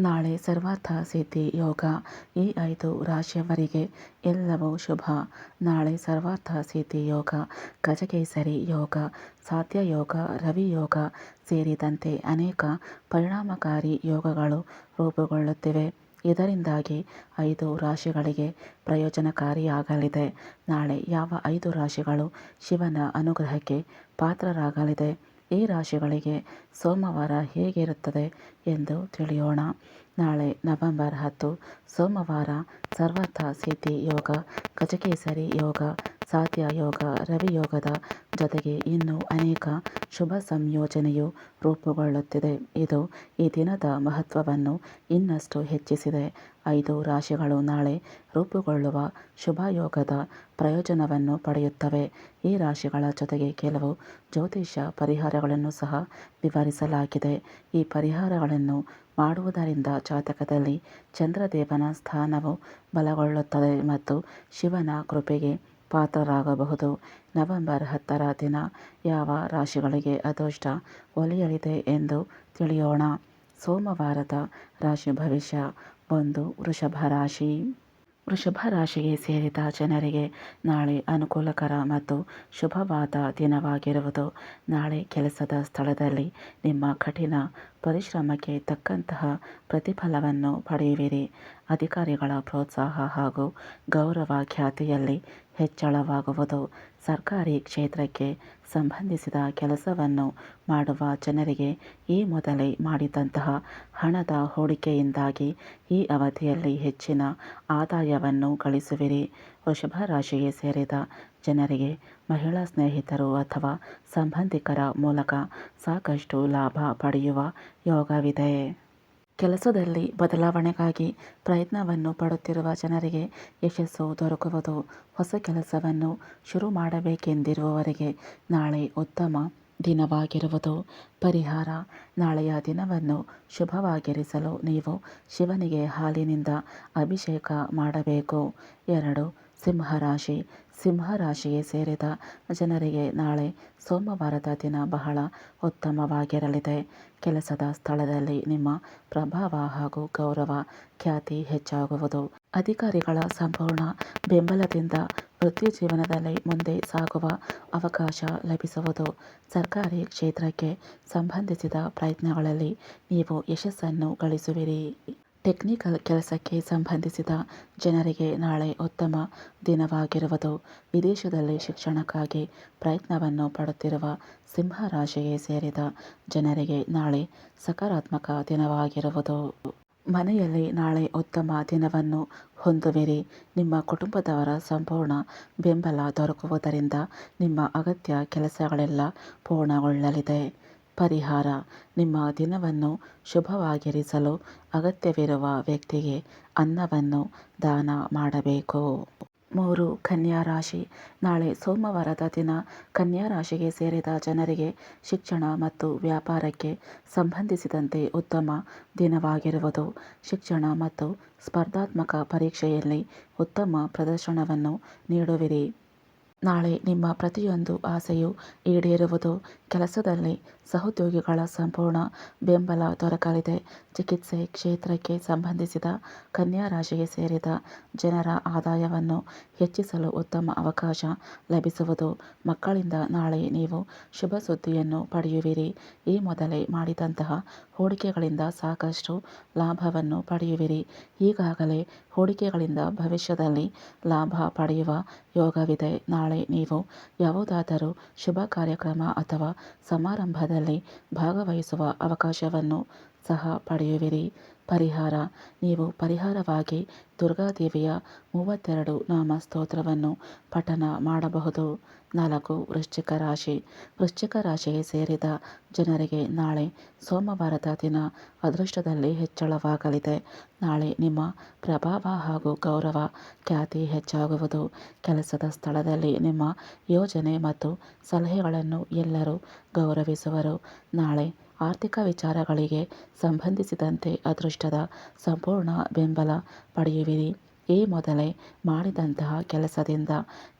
ನಾಳೆ ಸರ್ವಾರ್ಥ ಸಿದ್ಧಿ ಯೋಗ ಈ ಐದು ರಾಶಿಯವರಿಗೆ ಎಲ್ಲವೂ ಶುಭ. ನಾಳೆ ಸರ್ವಾರ್ಥ ಸಿದ್ಧಿ ಯೋಗ ಗಜಕೇಸರಿ ಯೋಗ, ಸಾಧ್ಯ ಯೋಗ, ರವಿ ಯೋಗ ಸೇರಿದಂತೆ ಅನೇಕ ಪರಿಣಾಮಕಾರಿ ಯೋಗಗಳು ರೂಪುಗೊಳ್ಳುತ್ತಿವೆ. ಇದರಿಂದಾಗಿ ಐದು ರಾಶಿಗಳಿಗೆ ಪ್ರಯೋಜನಕಾರಿಯಾಗಲಿದೆ. ನಾಳೆ ಯಾವ ಐದು ರಾಶಿಗಳು ಶಿವನ ಅನುಗ್ರಹಕ್ಕೆ ಪಾತ್ರರಾಗಲಿದೆ? ಈ ರಾಶಿಗಳಿಗೆ ಸೋಮವಾರ ಹೇಗಿರುತ್ತದೆ ಎಂದು ತಿಳಿಯೋಣ. ನಾಳೆ ನವೆಂಬರ್ ಹತ್ತು, ಸೋಮವಾರ ಸರ್ವಥ ಸಿದ್ಧಿ ಯೋಗ ಗಜಕೇಸರಿ ಯೋಗ ಸಾಧ್ಯ ಯೋಗ, ರವಿ ಯೋಗದ ಜೊತೆಗೆ ಇನ್ನೂ ಅನೇಕ ಶುಭ ಸಂಯೋಜನೆಯು ರೂಪುಗೊಳ್ಳುತ್ತಿದೆ. ಇದು ಈ ದಿನದ ಮಹತ್ವವನ್ನು ಇನ್ನಷ್ಟು ಹೆಚ್ಚಿಸಿದೆ. ಐದು ರಾಶಿಗಳು ನಾಳೆ ರೂಪುಗೊಳ್ಳುವ ಶುಭ ಯೋಗದ ಪ್ರಯೋಜನವನ್ನು ಪಡೆಯುತ್ತವೆ. ಈ ರಾಶಿಗಳ ಜೊತೆಗೆ ಕೆಲವು ಜ್ಯೋತಿಷ್ಯ ಪರಿಹಾರಗಳನ್ನು ಸಹ ವಿವರಿಸಲಾಗಿದೆ. ಈ ಪರಿಹಾರಗಳನ್ನು ಮಾಡುವುದರಿಂದ ಜಾತಕದಲ್ಲಿ ಚಂದ್ರದೇವನ ಸ್ಥಾನವು ಬಲಗೊಳ್ಳುತ್ತದೆ ಮತ್ತು ಶಿವನ ಕೃಪೆಗೆ ಪಾತ್ರರಾಗಬಹುದು. ನವೆಂಬರ್ ಹತ್ತರ ದಿನ ಯಾವ ರಾಶಿಗಳಿಗೆ ಅದೃಷ್ಟ ಒಲಿಯಲಿದೆ ಎಂದು ತಿಳಿಯೋಣ. ಸೋಮವಾರದ ರಾಶಿ ಭವಿಷ್ಯ, ಒಂದು ವೃಷಭ ರಾಶಿ. ವೃಷಭ ರಾಶಿಗೆ ಸೇರಿದ ಜನರಿಗೆ ನಾಳೆ ಅನುಕೂಲಕರ ಮತ್ತು ಶುಭವಾದ ದಿನವಾಗಿರುವುದು. ನಾಳೆ ಕೆಲಸದ ಸ್ಥಳದಲ್ಲಿ ನಿಮ್ಮ ಕಠಿಣ ಪರಿಶ್ರಮಕ್ಕೆ ತಕ್ಕಂತಹ ಪ್ರತಿಫಲವನ್ನು ಪಡೆಯುವಿರಿ. ಅಧಿಕಾರಿಗಳ ಪ್ರೋತ್ಸಾಹ ಹಾಗೂ ಗೌರವ ಖ್ಯಾತಿಯಲ್ಲಿ ಹೆಚ್ಚಳವಾಗುವುದು. ಸರ್ಕಾರಿ ಕ್ಷೇತ್ರಕ್ಕೆ ಸಂಬಂಧಿಸಿದ ಕೆಲಸವನ್ನು ಮಾಡುವ ಜನರಿಗೆ ಈ ಮೊದಲೇ ಮಾಡಿದಂತಹ ಹಣದ ಹೂಡಿಕೆಯಿಂದಾಗಿ ಈ ಅವಧಿಯಲ್ಲಿ ಹೆಚ್ಚಿನ ಆದಾಯವನ್ನು ಗಳಿಸುವಿರಿ. ವೃಷಭ ರಾಶಿಗೆ ಸೇರಿದ ಜನರಿಗೆ ಮಹಿಳಾ ಸ್ನೇಹಿತರು ಅಥವಾ ಸಂಬಂಧಿಕರ ಮೂಲಕ ಸಾಕಷ್ಟು ಲಾಭ ಪಡೆಯುವ ಯೋಗವಿದೆ. ಕೆಲಸದಲ್ಲಿ ಬದಲಾವಣೆಗಾಗಿ ಪ್ರಯತ್ನವನ್ನು ಪಡುತ್ತಿರುವ ಜನರಿಗೆ ಯಶಸ್ಸು ದೊರಕುವುದು ಹೊಸ ಕೆಲಸವನ್ನು ಶುರು ಮಾಡಬೇಕೆಂದಿರುವವರಿಗೆ ನಾಳೆ ಉತ್ತಮ ದಿನವಾಗಿರುವುದು. ಪರಿಹಾರ ನಾಳೆಯ ದಿನವನ್ನು ಶುಭವಾಗಿರಿಸಲು ನೀವು ಶಿವನಿಗೆ ಹಾಲಿನಿಂದ ಅಭಿಷೇಕ ಮಾಡಬೇಕು. ಎರಡು ಸಿಂಹರಾಶಿ. ಸಿಂಹರಾಶಿಗೆ ಸೇರಿದ ಜನರಿಗೆ ನಾಳೆ ಸೋಮವಾರದ ದಿನ ಬಹಳ ಉತ್ತಮವಾಗಿರಲಿದೆ. ಕೆಲಸದ ಸ್ಥಳದಲ್ಲಿ ನಿಮ್ಮ ಪ್ರಭಾವ ಹಾಗೂ ಗೌರವ ಖ್ಯಾತಿ ಹೆಚ್ಚಾಗುವುದು. ಅಧಿಕಾರಿಗಳ ಸಂಪೂರ್ಣ ಬೆಂಬಲದಿಂದ ವೃತ್ತಿ ಜೀವನದಲ್ಲಿ ಮುಂದೆ ಸಾಗುವ ಅವಕಾಶ ಲಭಿಸುವುದು ಸರ್ಕಾರಿ ಕ್ಷೇತ್ರಕ್ಕೆ ಸಂಬಂಧಿಸಿದ ಪ್ರಯತ್ನಗಳಲ್ಲಿ ನೀವು ಯಶಸ್ಸನ್ನು ಗಳಿಸುವಿರಿ. ಟೆಕ್ನಿಕಲ್ ಕೆಲಸಕ್ಕೆ ಸಂಬಂಧಿಸಿದ ಜನರಿಗೆ ನಾಳೆ ಉತ್ತಮ ದಿನವಾಗಿರುವುದು ವಿದೇಶದಲ್ಲಿ ಶಿಕ್ಷಣಕ್ಕಾಗಿ ಪ್ರಯತ್ನವನ್ನು ಪಡುತ್ತಿರುವ ಸಿಂಹರಾಶಿಗೆ ಸೇರಿದ ಜನರಿಗೆ ನಾಳೆ ಸಕಾರಾತ್ಮಕ ದಿನವಾಗಿರುವುದು. ಮನೆಯಲ್ಲಿ ನಾಳೆ ಉತ್ತಮ ದಿನವನ್ನು ಹೊಂದುವಿರಿ. ನಿಮ್ಮ ಕುಟುಂಬದವರ ಸಂಪೂರ್ಣ ಬೆಂಬಲ ದೊರಕುವುದರಿಂದ ನಿಮ್ಮ ಅಗತ್ಯ ಕೆಲಸಗಳೆಲ್ಲ ಪೂರ್ಣಗೊಳ್ಳಲಿದೆ. ಪರಿಹಾರ. ನಿಮ್ಮ ದಿನವನ್ನು ಶುಭವಾಗಿರಿಸಲು ಅಗತ್ಯವಿರುವ ವ್ಯಕ್ತಿಗೆ ಅನ್ನವನ್ನು ದಾನ ಮಾಡಬೇಕು. ಮೂರು, ಕನ್ಯಾ ರಾಶಿ. ನಾಳೆ ಸೋಮವಾರದ ದಿನ ಕನ್ಯಾ ರಾಶಿಗೆ ಸೇರಿದ ಜನರಿಗೆ ಶಿಕ್ಷಣ ಮತ್ತು ವ್ಯಾಪಾರಕ್ಕೆ ಸಂಬಂಧಿಸಿದಂತೆ ಉತ್ತಮ ದಿನವಾಗಿರುವುದು. ಶಿಕ್ಷಣ ಮತ್ತು ಸ್ಪರ್ಧಾತ್ಮಕ ಪರೀಕ್ಷೆಯಲ್ಲಿ ಉತ್ತಮ ಪ್ರದರ್ಶನವನ್ನು ನೀಡುವಿರಿ. ನಾಳೆ ನಿಮ್ಮ ಪ್ರತಿಯೊಂದು ಆಸೆಯೂ ಈಡೇರುವುದು. ಕೆಲಸದಲ್ಲಿ ಸಹೋದ್ಯೋಗಿಗಳ ಸಂಪೂರ್ಣ ಬೆಂಬಲ ದೊರಕಲಿದೆ. ಚಿಕಿತ್ಸೆ ಕ್ಷೇತ್ರಕ್ಕೆ ಸಂಬಂಧಿಸಿದ ಕನ್ಯಾ ರಾಶಿಗೆ ಸೇರಿದ ಜನರ ಆದಾಯವನ್ನು ಹೆಚ್ಚಿಸಲು ಉತ್ತಮ ಅವಕಾಶ ಲಭಿಸುವುದು. ಮಕ್ಕಳಿಂದ ನಾಳೆ ನೀವು ಶುಭ ಸುದ್ದಿಯನ್ನು ಪಡೆಯುವಿರಿ. ಈ ಮೊದಲೇ ಮಾಡಿದಂತಹ ಹೂಡಿಕೆಗಳಿಂದ ಸಾಕಷ್ಟು ಲಾಭವನ್ನು ಪಡೆಯುವಿರಿ. ಈಗಾಗಲೇ ಹೂಡಿಕೆಗಳಿಂದ ಭವಿಷ್ಯದಲ್ಲಿ ಲಾಭ ಪಡೆಯುವ ಯೋಗವಿದೆ. ನಾಳೆ ನೀವು ಯಾವುದಾದರೂ ಶುಭ ಕಾರ್ಯಕ್ರಮ ಅಥವಾ ಸಮಾರಂಭದಲ್ಲಿ ಭಾಗವಹಿಸುವ ಅವಕಾಶವನ್ನು ಸಹ ಪಡೆಯುವಿರಿ. ಪರಿಹಾರ. ನೀವು ಪರಿಹಾರವಾಗಿ ದುರ್ಗಾದೇವಿಯ ಮೂವತ್ತೆರಡು ನಾಮ ಸ್ತೋತ್ರವನ್ನು ಪಠನ ಮಾಡಬಹುದು. ನಾಲ್ಕು, ವೃಶ್ಚಿಕ ರಾಶಿ. ವೃಶ್ಚಿಕ ರಾಶಿಗೆ ಸೇರಿದ ಜನರಿಗೆ ನಾಳೆ ಸೋಮವಾರದ ದಿನ ಅದೃಷ್ಟದಲ್ಲಿ ಹೆಚ್ಚಳವಾಗಲಿದೆ. ನಾಳೆ ನಿಮ್ಮ ಪ್ರಭಾವ ಹಾಗೂ ಗೌರವ ಖ್ಯಾತಿ ಹೆಚ್ಚಾಗುವುದು. ಕೆಲಸದ ಸ್ಥಳದಲ್ಲಿ ನಿಮ್ಮ ಯೋಜನೆ ಮತ್ತು ಸಲಹೆಗಳನ್ನು ಎಲ್ಲರೂ ಗೌರವಿಸುವರು. ನಾಳೆ ಆರ್ಥಿಕ ವಿಚಾರಗಳಿಗೆ ಸಂಬಂಧಿಸಿದಂತೆ ಅದೃಷ್ಟದ ಸಂಪೂರ್ಣ ಬೆಂಬಲ ಪಡೆಯುವಿರಿ. ಈ ಮೊದಲೇ ಮಾಡಿದಂತಹ ಕೆಲಸದಿಂದ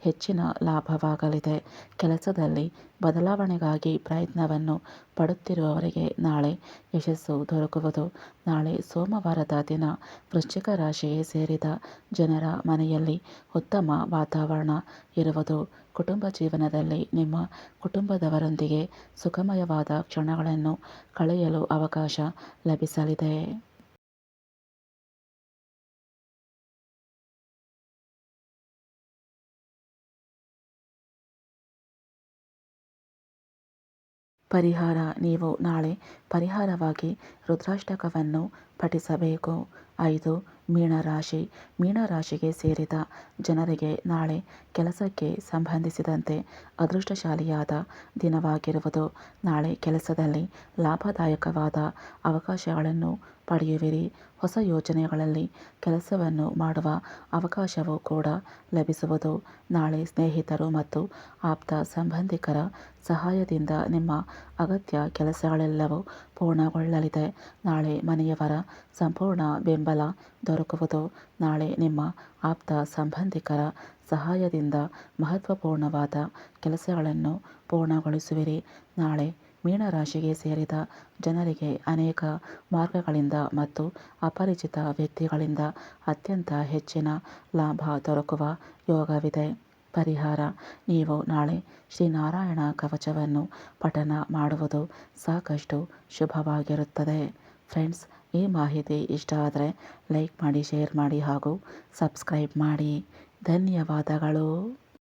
ಹೆಚ್ಚಿನ ಲಾಭವಾಗಲಿದೆ. ಕೆಲಸದಲ್ಲಿ ಬದಲಾವಣೆಗಾಗಿ ಪ್ರಯತ್ನವನ್ನು ಪಡುತ್ತಿರುವವರಿಗೆ ನಾಳೆ ಯಶಸ್ಸು ದೊರಕುವುದು. ನಾಳೆ ಸೋಮವಾರದ ದಿನ ವೃಶ್ಚಿಕ ರಾಶಿಗೆ ಸೇರಿದ ಜನರ ಮನೆಯಲ್ಲಿ ಉತ್ತಮ ವಾತಾವರಣ ಇರುವುದು. ಕುಟುಂಬ ಜೀವನದಲ್ಲಿ ನಿಮ್ಮ ಕುಟುಂಬದವರೊಂದಿಗೆ ಸುಖಮಯವಾದ ಕ್ಷಣಗಳನ್ನು ಕಳೆಯಲು ಅವಕಾಶ ಲಭಿಸಲಿದೆ. ಪರಿಹಾರ ನೀವು ನಾಳೆ ಪರಿಹಾರವಾಗಿ ರುದ್ರಾಷ್ಟಕವನ್ನು ಪಠಿಸಬೇಕು. ಐದು ಮೀನರಾಶಿ, ಮೀನರಾಶಿಗೆ ಸೇರಿದ ಜನರಿಗೆ ನಾಳೆ ಕೆಲಸಕ್ಕೆ ಸಂಬಂಧಿಸಿದಂತೆ ಅದೃಷ್ಟಶಾಲಿಯಾದ ದಿನವಾಗಿರುವುದು. ನಾಳೆ ಕೆಲಸದಲ್ಲಿ ಲಾಭದಾಯಕವಾದ ಅವಕಾಶಗಳನ್ನು ಪಡೆಯುವಿರಿ. ಹೊಸ ಯೋಜನೆಗಳಲ್ಲಿ ಕೆಲಸವನ್ನು ಮಾಡುವ ಅವಕಾಶವೂ ಕೂಡ ಲಭಿಸುವುದು. ನಾಳೆ ಸ್ನೇಹಿತರು ಮತ್ತು ಆಪ್ತ ಸಂಬಂಧಿಕರ ಸಹಾಯದಿಂದ ನಿಮ್ಮ ಅಗತ್ಯ ಕೆಲಸಗಳೆಲ್ಲವೂ ಪೂರ್ಣಗೊಳ್ಳಲಿದೆ. ನಾಳೆ ಮನೆಯವರ ಸಂಪೂರ್ಣ ಬೆಂಬಲ ದೊರಕುವುದು ನಾಳೆ ನಿಮ್ಮ ಆಪ್ತ ಸಂಬಂಧಿಕರ ಸಹಾಯದಿಂದ ಮಹತ್ವಪೂರ್ಣವಾದ ಕೆಲಸಗಳನ್ನು ಪೂರ್ಣಗೊಳಿಸುವಿರಿ. ನಾಳೆ ಮೀನರಾಶಿಗೆ ಸೇರಿದ ಜನರಿಗೆ ಅನೇಕ ಮಾರ್ಗಗಳಿಂದ ಮತ್ತು ಅಪರಿಚಿತ ವ್ಯಕ್ತಿಗಳಿಂದ ಅತ್ಯಂತ ಹೆಚ್ಚಿನ ಲಾಭ ದೊರಕುವ ಯೋಗವಿದೆ. ಪರಿಹಾರ. ನೀವು ನಾಳೆ ಶ್ರೀನಾರಾಯಣ ಕವಚವನ್ನು ಪಠನ ಮಾಡುವುದು ಸಾಕಷ್ಟು ಶುಭವಾಗಿರುತ್ತದೆ. ಫ್ರೆಂಡ್ಸ್, ಈ ಮಾಹಿತಿ ಇಷ್ಟ ಆದರೆ ಲೈಕ್ ಮಾಡಿ, ಶೇರ್ ಮಾಡಿ ಹಾಗೂ ಸಬ್ಸ್ಕ್ರೈಬ್ ಮಾಡಿ. ಧನ್ಯವಾದಗಳು.